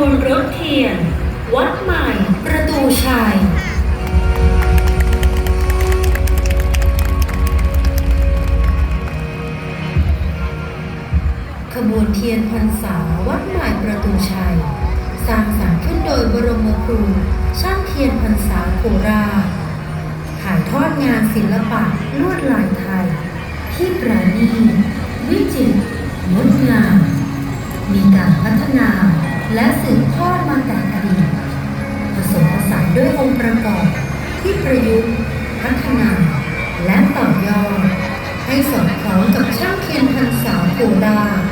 วนรถเทียน วัดใหม่ประตูชัยขบวนเทียนพรรษาวัดใหม่ประตูชัย สร้างสรรค์ขึ้นโดยบรมครู ช่างเทียนพรรษาโคราชถ่ายทอดงานศิลปะลวดลายไทย ที่ประณีตวิจิตรงดงาม และสืบทอดมาแต่อดีตผสมผสานด้วยองค์ประกอบที่ประยุกต์พัฒนา และต่อยอดให้สอดคล้องกับช่างเทียนพรรษาโคราช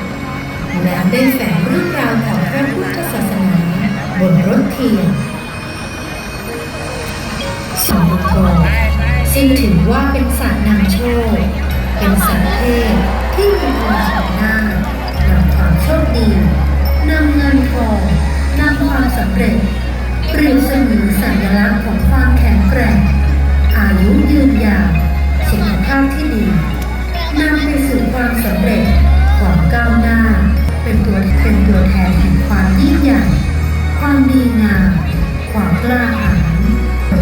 และได้แฝงเรื่องราวของพระพุทธศาสนาบนรถเทียนสองมังกรซึ่งถือว่าเป็นสัตว์นำโชค เป็นสัตว์เทพที่มีความสามารถนำความโชคดี นำเงินทองนำความสำเร็จเปรียบเสมือนสัญลักษณ์ของความแข็งแกร่ง อายุยืนยาวสุขภาพที่ดีนำไปสู่ความสำเร็จความก้าวหน้า เป็นตัวเป็นตัวแทนแห่งความยิ่งใหญ่ความดีงามความกล้าหาญ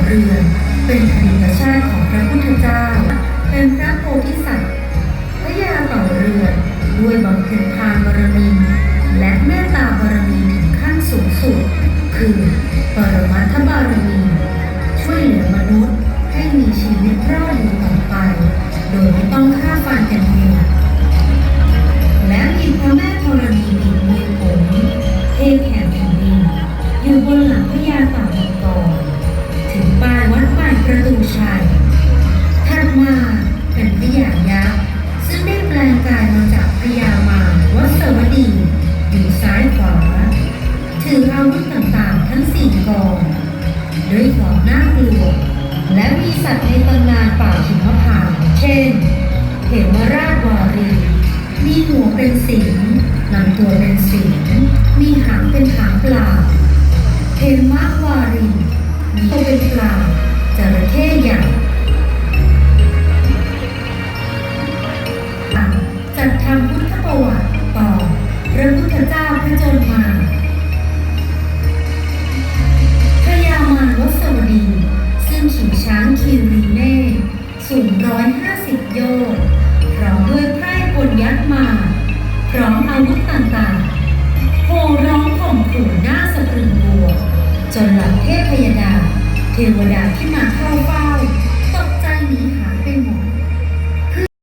เรือนเป็นอดีตชาติของพระพุทธเจ้า เป็นพระโพธิสัตว์พระยาต่อเรือนด้วยบำเพ็ญท บนหลังพญาเต่ามังกรถึงปลายวัดใหม่ประตูชัยถัดมาเป็นพญายักษ์ซึ่งได้แปลงกายมาจากพญามาวัสวดีอยู่ซ้ายขวาถืออาวุธต่างๆทั้งสี่กองด้วยความน่ากลัว และมีสัตว์ในตำนานป่าหิมพานต์เช่นเหมราชวารี มีหัวเป็นสิงห์ลำตัวเป็นสิงมี เทมาวารีมีตัวเป็นปลาจระเข้ใหญ่จัดทำพุทธประวัติต่อพระพุทธเจ้าพระจนมาพระยามารวัสวดี ซึ่งขี่ช้างคิรีเน่สูงร้อยห้าสิบโยชน์พร้อมด้วยไพร่ปนยัดมา พร้อมอาวุธต่างๆโห่ร้องข่มขู่หน้าสะพรึงบัว จนเหล่าเทพพยดาเทวดาที่มาเข้าเฝ้า